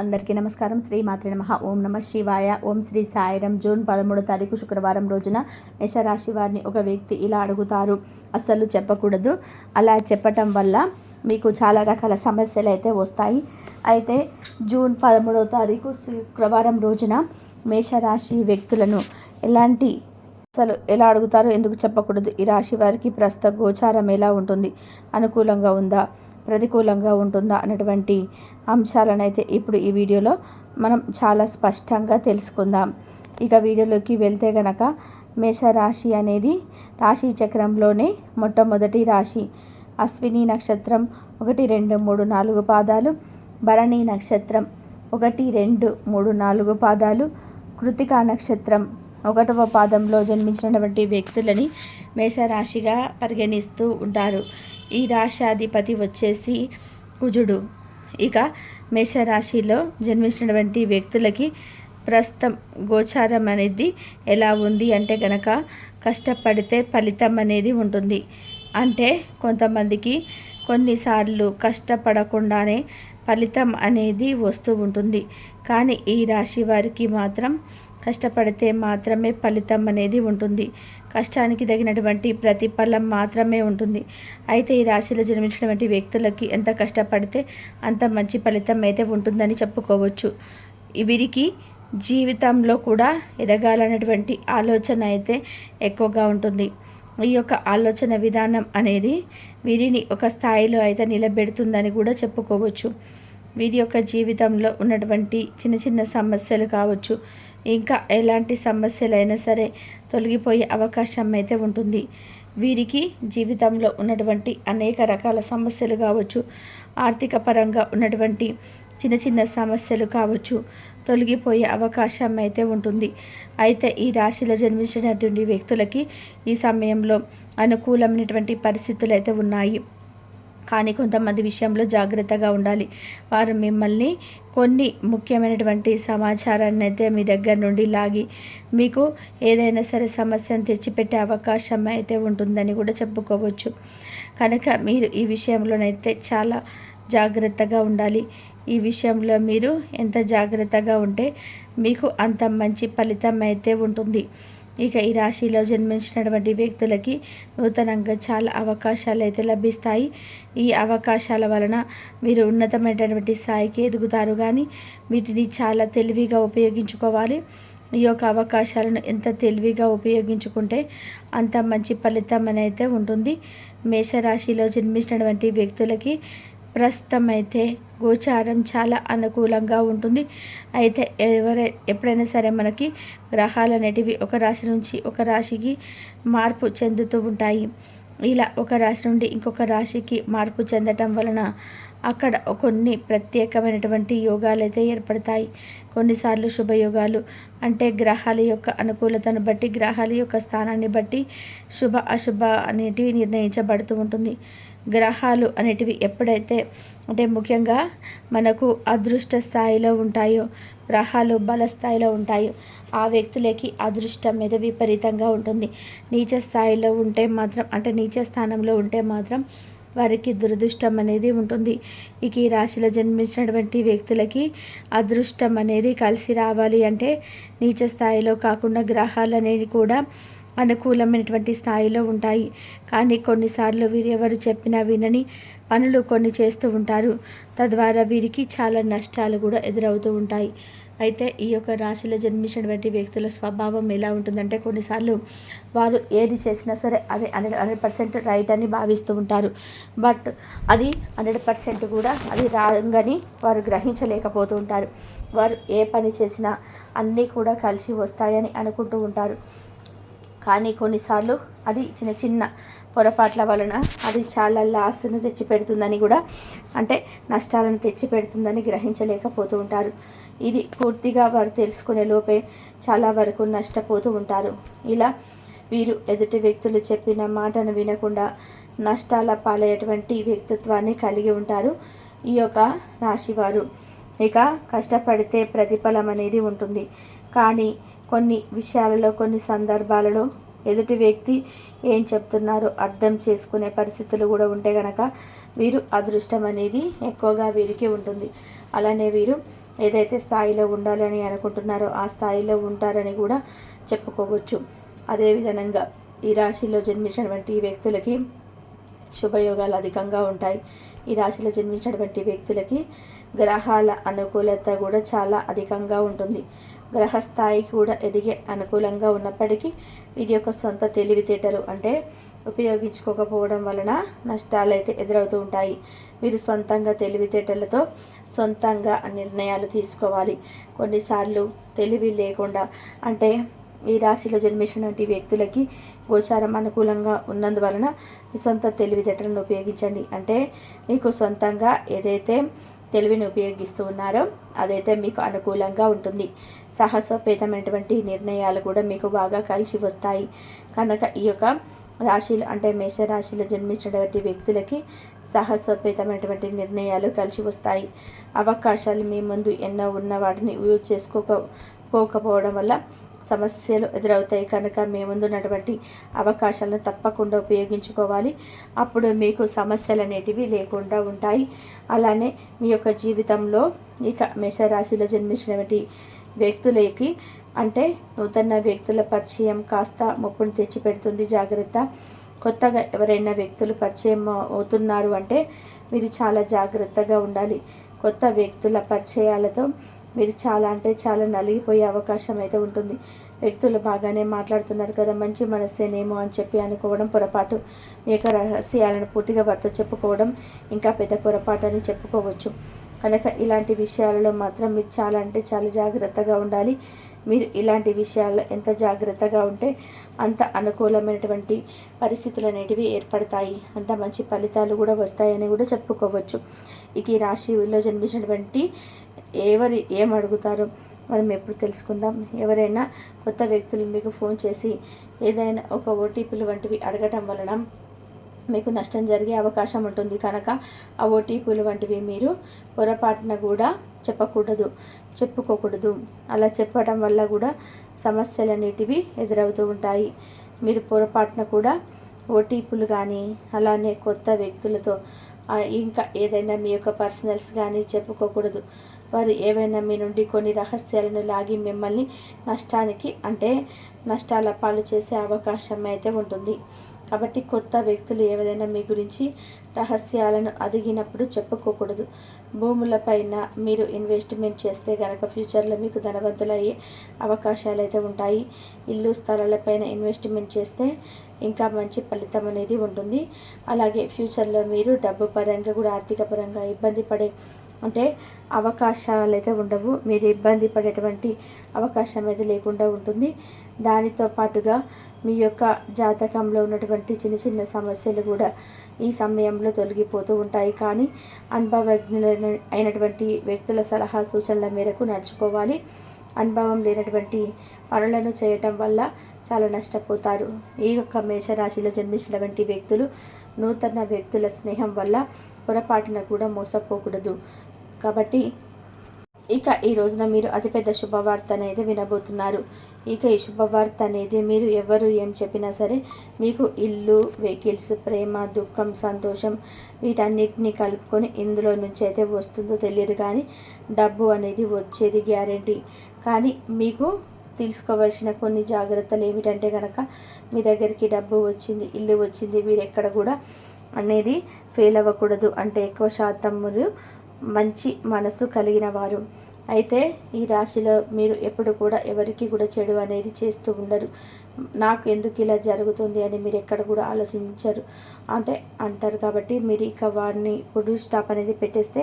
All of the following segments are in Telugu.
అందరికీ నమస్కారం. శ్రీ మాత్రి నమ. ఓం నమ శివాయ. ఓం శ్రీ సాయిరం. జూన్ పదమూడో తారీఖు శుక్రవారం రోజున మేషరాశి వారిని ఒక వ్యక్తి ఇలా అడుగుతారు. అస్సలు చెప్పకూడదు. అలా చెప్పటం వల్ల మీకు చాలా రకాల సమస్యలు అయితే వస్తాయి. అయితే జూన్ పదమూడవ తారీఖు శుక్రవారం రోజున మేషరాశి వ్యక్తులను ఎలాంటి అసలు ఎలా అడుగుతారో ఎందుకు చెప్పకూడదు? ఈ రాశి వారికి ప్రస్తుత గోచారం ఎలా ఉంటుంది? అనుకూలంగా ఉందా? ప్రతికూలంగా ఉంటుందా అనేటువంటి అంశాలను అయితే ఇప్పుడు ఈ వీడియోలో మనం చాలా స్పష్టంగా తెలుసుకుందాం. ఇక వీడియోలోకి వెళ్తే గనక మేషరాశి అనేది రాశి చక్రంలోనే మొట్టమొదటి రాశి. అశ్విని నక్షత్రం ఒకటి రెండు మూడు నాలుగు పాదాలు. భరణి నక్షత్రం ఒకటి రెండు మూడు నాలుగు పాదాలు. కృతికా నక్షత్రం ఒకటవ పాదంలో జన్మించినటువంటి వ్యక్తులని మేషరాశిగా పరిగణిస్తూ ఉంటారు. ఈ రాశాధిపతి వచ్చేసి కుజుడు. ఇక మేషరాశిలో జన్మించినటువంటి వ్యక్తులకి ప్రస్తుతం గోచారం అనేది ఎలా ఉంది అంటే కనుక కష్టపడితే ఫలితం అనేది ఉంటుంది. అంటే కొంతమందికి కొన్నిసార్లు కష్టపడకుండానే ఫలితం అనేది వస్తూ ఉంటుంది. కానీ ఈ రాశి వారికి మాత్రం కష్టపడితే మాత్రమే ఫలితం అనేది ఉంటుంది. కష్టానికి తగినటువంటి ప్రతిఫలం మాత్రమే ఉంటుంది. అయితే ఈ రాశిలో జన్మించినటువంటి వ్యక్తులకి ఎంత కష్టపడితే అంత మంచి ఫలితం అయితే ఉంటుందని చెప్పుకోవచ్చు. వీరికి జీవితంలో కూడా ఎదగాలన్నటువంటి ఆలోచన అయితే ఎక్కువగా ఉంటుంది. ఈ యొక్క ఆలోచన విధానం అనేది వీరిని ఒక స్థాయిలో అయితే నిలబెడుతుందని కూడా చెప్పుకోవచ్చు. వీరి యొక్క జీవితంలో ఉన్నటువంటి చిన్న చిన్న సమస్యలు కావచ్చు ఇంకా ఎలాంటి సమస్యలైనా సరే తొలగిపోయే అవకాశం అయితే ఉంటుంది. వీరికి జీవితంలో ఉన్నటువంటి అనేక రకాల సమస్యలు కావచ్చు ఆర్థిక పరంగా ఉన్నటువంటి చిన్న చిన్న సమస్యలు కావచ్చు తొలగిపోయే అవకాశం అయితే ఉంటుంది. అయితే ఈ రాశిలో జన్మించినటువంటి వ్యక్తులకి ఈ సమయంలో అనుకూలమైనటువంటి పరిస్థితులు అయితే ఉన్నాయి. కానీ కొంతమంది విషయంలో జాగ్రత్తగా ఉండాలి. వారు మిమ్మల్ని కొన్ని ముఖ్యమైనటువంటి సమాచారాన్ని అయితే మీ దగ్గర నుండి లాగి మీకు ఏదైనా సరే సమస్యను తెచ్చిపెట్టే అవకాశం అయితే ఉంటుందని కూడా చెప్పుకోవచ్చు. కనుక మీరు ఈ విషయంలోనైతే చాలా జాగ్రత్తగా ఉండాలి. ఈ విషయంలో మీరు ఎంత జాగ్రత్తగా ఉంటే మీకు అంత మంచి ఫలితం అయితే ఉంటుంది. ఇక ఈ రాశిలో జన్మించినటువంటి వ్యక్తులకి నూతనంగా చాలా అవకాశాలు అయితే లభిస్తాయి. ఈ అవకాశాల వలన మీరు ఉన్నతమైనటువంటి స్థాయికి ఎదుగుతారు కానీ వీటిని చాలా తెలివిగా ఉపయోగించుకోవాలి. ఈ యొక్క అవకాశాలను ఎంత తెలివిగా ఉపయోగించుకుంటే అంత మంచి ఫలితం అయితే ఉంటుంది. మేషరాశిలో జన్మించినటువంటి వ్యక్తులకి ప్రస్తుతం అయితే గోచారం చాలా అనుకూలంగా ఉంటుంది. అయితే ఎవరై ఎప్పుడైనా సరే మనకి గ్రహాలు అనేటివి ఒక రాశి నుంచి ఒక రాశికి మార్పు చెందుతూ ఉంటాయి. ఇలా ఒక రాశి నుండి ఇంకొక రాశికి మార్పు చెందటం వలన అక్కడ కొన్ని ప్రత్యేకమైనటువంటి యోగాలు అయితే ఏర్పడతాయి. కొన్నిసార్లు శుభయోగాలు అంటే గ్రహాల యొక్క అనుకూలతను బట్టి గ్రహాల యొక్క స్థానాన్ని బట్టి శుభ అశుభ అనేటివి నిర్ణయించబడుతూ ఉంటుంది. గ్రహాలు అనేటివి ఎప్పుడైతే అంటే ముఖ్యంగా మనకు అదృష్ట స్థాయిలో ఉంటాయో గ్రహాలు బల స్థాయిలో ఉంటాయో ఆ వ్యక్తులకి అదృష్టం మీద విపరీతంగా ఉంటుంది. నీచ స్థాయిలో ఉంటే మాత్రం అంటే నీచ స్థానంలో ఉంటే మాత్రం వారికి దురదృష్టం అనేది ఉంటుంది. ఇక ఈ రాశిలో జన్మించినటువంటి వ్యక్తులకి అదృష్టం అనేది కలిసి రావాలి అంటే నీచ స్థాయిలో కాకుండా గ్రహాలు అనేవి కూడా అనుకూలమైనటువంటి స్థాయిలో ఉంటాయి. కానీ కొన్నిసార్లు వీరు ఎవరు చెప్పినా వినని పనులు కొన్ని చేస్తూ ఉంటారు. తద్వారా వీరికి చాలా నష్టాలు కూడా ఎదురవుతూ ఉంటాయి. అయితే ఈ యొక్క రాశిలో జన్మించినటువంటి వ్యక్తుల స్వభావం ఎలా ఉంటుందంటే కొన్నిసార్లు వారు ఏది చేసినా సరే అదే హండ్రెడ్ హండ్రెడ్ పర్సెంట్ రైట్ అని భావిస్తూ ఉంటారు. బట్ అది హండ్రెడ్ పర్సెంట్ కూడా అది రాంగని వారు గ్రహించలేకపోతూ ఉంటారు. వారు ఏ పని చేసినా అన్నీ కూడా కలిసి వస్తాయని అనుకుంటూ ఉంటారు. కానీ కొన్నిసార్లు అది చిన్న చిన్న పొరపాట్ల వలన అది చాలా లాస్ను తెచ్చిపెడుతుందని కూడా అంటే నష్టాలను తెచ్చిపెడుతుందని గ్రహించలేకపోతూ ఉంటారు. ఇది పూర్తిగా వారు తెలుసుకునే లోపే చాలా వరకు నష్టపోతూ ఉంటారు. ఇలా వీరు ఎదుటి వ్యక్తులు చెప్పిన మాటను వినకుండా నష్టాల పాలయ్యేటువంటి వ్యక్తిత్వాన్ని కలిగి ఉంటారు ఈ యొక్క రాశివారు. ఇక కష్టపడితే ప్రతిఫలం అనేది ఉంటుంది. కానీ కొన్ని విషయాలలో కొన్ని సందర్భాలలో ఎదుటి వ్యక్తి ఏం చెప్తున్నారో అర్థం చేసుకునే పరిస్థితులు కూడా ఉంటే కనుక వీరు అదృష్టం అనేది ఎక్కువగా వీరికి ఉంటుంది. అలానే వీరు ఏదైతే స్థాయిలో ఉండాలని అనుకుంటున్నారో ఆ స్థాయిలో ఉంటారని కూడా చెప్పుకోవచ్చు. అదేవిధంగా ఈ రాశిలో జన్మించినటువంటి వ్యక్తులకి శుభయోగాలు అధికంగా ఉంటాయి. ఈ రాశిలో జన్మించినటువంటి వ్యక్తులకి గ్రహాల అనుకూలత కూడా చాలా అధికంగా ఉంటుంది. గ్రహస్థాయి కూడా ఎదిగే అనుకూలంగా ఉన్నప్పటికీ వీరి యొక్క సొంత తెలివితేటలు అంటే ఉపయోగించుకోకపోవడం వలన నష్టాలు అయితే ఎదురవుతూ ఉంటాయి. మీరు సొంతంగా తెలివితేటలతో సొంతంగా నిర్ణయాలు తీసుకోవాలి. కొన్నిసార్లు తెలివి లేకుండా అంటే ఈ రాశిలో జన్మించినటువంటి వ్యక్తులకి గోచారం అనుకూలంగా ఉన్నందువలన మీ సొంత తెలివితేటలను ఉపయోగించండి. అంటే మీకు సొంతంగా ఏదైతే తెలివిని ఉపయోగిస్తూ ఉన్నారో అదైతే మీకు అనుకూలంగా ఉంటుంది. సాహసోపేతమైనటువంటి నిర్ణయాలు కూడా మీకు బాగా కలిసి వస్తాయి. కనుక ఈ యొక్క రాశిలు అంటే మేషరాశిలో జన్మించినటువంటి వ్యక్తులకి సాహసోపేతమైనటువంటి నిర్ణయాలు కలిసి వస్తాయి. అవకాశాలు మీ ముందు ఎన్నో ఉన్న వాటిని యూజ్ చేసుకోకపోకపోవడం వల్ల సమస్యలు ఎదురవుతాయి కనుక మీ ముందున్నటువంటి అవకాశాలను తప్పకుండా ఉపయోగించుకోవాలి. అప్పుడు మీకు సమస్యలు అనేటివి లేకుండా ఉంటాయి. అలానే మీ యొక్క జీవితంలో ఇక మేషరాశిలో జన్మించినటువంటి వ్యక్తులకి అంటే నూతన వ్యక్తుల పరిచయం కాస్త ముప్పును తెచ్చిపెడుతుంది జాగ్రత్త. కొత్తగా ఎవరైనా వ్యక్తులు పరిచయం అవుతున్నారు అంటే మీరు చాలా జాగ్రత్తగా ఉండాలి. కొత్త వ్యక్తుల పరిచయాలతో మీరు చాలా అంటే చాలా నలిగిపోయే అవకాశం అయితే ఉంటుంది. వ్యక్తులు బాగానే మాట్లాడుతున్నారు కదా మంచి మనస్సేనేమో అని చెప్పి అనుకోవడం పొరపాటు. మీ యొక్క రహస్యాలను పూర్తిగా వారితో చెప్పుకోవడం ఇంకా పెద్ద పొరపాటు అని చెప్పుకోవచ్చు. కనుక ఇలాంటి విషయాలలో మాత్రం మీరు చాలా అంటే చాలా జాగ్రత్తగా ఉండాలి. మీరు ఇలాంటి విషయాల్లో ఎంత జాగ్రత్తగా ఉంటే అంత అనుకూలమైనటువంటి పరిస్థితులు అనేటివి ఏర్పడతాయి. అంత మంచి ఫలితాలు కూడా వస్తాయని కూడా చెప్పుకోవచ్చు. ఇక ఈ రాశిలో జన్మించినటువంటి ఎవరు ఏం అడుగుతారో మనం ఎప్పుడు తెలుసుకుందాం. ఎవరైనా కొత్త వ్యక్తులు మీకు ఫోన్ చేసి ఏదైనా ఒక ఓటీపీలు వంటివి అడగటం వలన మీకు నష్టం జరిగే అవకాశం ఉంటుంది కనుక ఆ ఓటీపీలు వంటివి మీరు పొరపాటున కూడా చెప్పకూడదు చెప్పుకోకూడదు. అలా చెప్పడం వల్ల కూడా సమస్యలు అనేటివి ఎదురవుతూ ఉంటాయి. మీరు పొరపాటున కూడా ఓటీపీలు కానీ అలానే కొత్త వ్యక్తులతో ఇంకా ఏదైనా మీ యొక్క పర్సనల్స్ కానీ చెప్పుకోకూడదు. వారు ఏవైనా మీ నుండి కొన్ని రహస్యాలను లాగి మిమ్మల్ని నష్టానికి అంటే నష్టాల పాలు చేసే అవకాశం అయితే ఉంటుంది. కాబట్టి కొత్త వ్యక్తులు ఏవైనా మీ గురించి రహస్యాలను అడిగినప్పుడు చెప్పుకోకూడదు. భూములపైన మీరు ఇన్వెస్ట్మెంట్ చేస్తే గనక ఫ్యూచర్లో మీకు ధనవంతులయ్యే అవకాశాలు అయితే ఉంటాయి. ఇల్లు స్థలాలపైన ఇన్వెస్ట్మెంట్ చేస్తే ఇంకా మంచి ఫలితం అనేది ఉంటుంది. అలాగే ఫ్యూచర్లో మీరు డబ్బు పరంగా కూడా ఆర్థిక పరంగా ఇబ్బంది పడే అంటే అవకాశాలు అయితే ఉండవు. మీరు ఇబ్బంది పడేటువంటి అవకాశం అయితే లేకుండా ఉంటుంది. దానితో పాటుగా మీ యొక్క జాతకంలో ఉన్నటువంటి చిన్న చిన్న సమస్యలు కూడా ఈ సమయంలో తొలగిపోతూ ఉంటాయి. కానీ అనుభవజ్ఞులైన అయినటువంటి వ్యక్తుల సలహా సూచనల మేరకు నడుచుకోవాలి. అనుభవం లేనటువంటి పనులను చేయటం వల్ల చాలా నష్టపోతారు. ఈ యొక్క మేషరాశిలో జన్మించినటువంటి వ్యక్తులు నూతన వ్యక్తుల స్నేహం వల్ల పొరపాటున కూడా మోసపోకూడదు. కాబట్టి ఇక ఈ రోజున మీరు అతిపెద్ద శుభవార్త అనేది వినబోతున్నారు. ఇక ఈ శుభవార్త అనేది మీరు ఎవరు ఏం చెప్పినా సరే మీకు ఇల్లు వెహికల్స్ ప్రేమ దుఃఖం సంతోషం వీటన్నిటిని కలుపుకొని ఇందులో నుంచి అయితే వస్తుందో తెలియదు కానీ డబ్బు అనేది వచ్చేది గ్యారంటీ. కానీ మీకు తీసుకోవాల్సిన కొన్ని జాగ్రత్తలు ఏమిటంటే కనుక మీ దగ్గరికి డబ్బు వచ్చింది ఇల్లు వచ్చింది మీరు ఎక్కడ కూడా అనేది ఫెయిల్ అవ్వకూడదు. అంటే ఎక్కువ శాతం మంచి మనసు కలిగిన వారు. అయితే ఈ రాశిలో మీరు ఎప్పుడు కూడా ఎవరికి కూడా చెడు అనేది చేస్తూ ఉండరు. నాకు ఎందుకు ఇలా జరుగుతుంది అని మీరు ఎక్కడ కూడా ఆలోచించరు. అంటే అంటారు కాబట్టి మీరు ఇక వారిని ఇప్పుడు స్టాప్ అనేది పెట్టేస్తే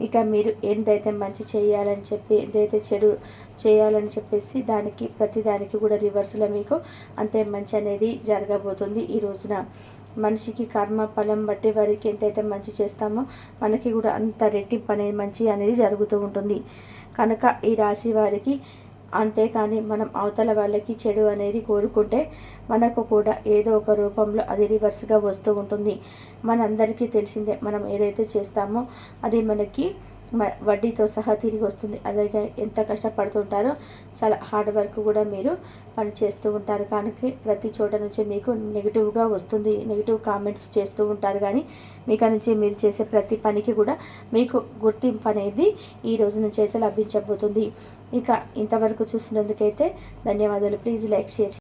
ఇక మీరు ఎంతైతే మంచి చేయాలని చెప్పి ఏదైతే చెడు చేయాలని చెప్పేసి దానికి ప్రతి దానికి కూడా రివర్స్లో మీకు అంతే మంచి అనేది జరగబోతుంది ఈ రోజున. మనిషికి కర్మ ఫలం బట్టి వారికి ఎంతైతే మంచి చేస్తామో మనకి కూడా అంత రెట్టింపు అనేది మంచి అనేది జరుగుతూ ఉంటుంది. కనుక ఈ రాశి వారికి అంతేకాని మనం అవతల వాళ్ళకి చెడు అనేది కోరుకుంటే మనకు కూడా ఏదో ఒక రూపంలో అది రివర్స్గా వస్తూ ఉంటుంది. మనందరికీ తెలిసిందే మనం ఏదైతే చేస్తామో అది మనకి వడ్డీతో సహా తిరిగి వస్తుంది. అలాగే ఎంత కష్టపడుతుంటారో చాలా హార్డ్ వర్క్ కూడా మీరు పని చేస్తూ ఉంటారు. కానీ ప్రతి చోట నుంచి మీకు నెగిటివ్గా వస్తుంది. నెగిటివ్ కామెంట్స్ చేస్తూ ఉంటారు. కానీ మీకు నుంచి మీరు చేసే ప్రతి పనికి కూడా మీకు గుర్తింపు అనేది ఈ రోజు నుంచి అయితే లభించబోతుంది. ఇక ఇంతవరకు చూసినందుకైతే ధన్యవాదాలు. Please like share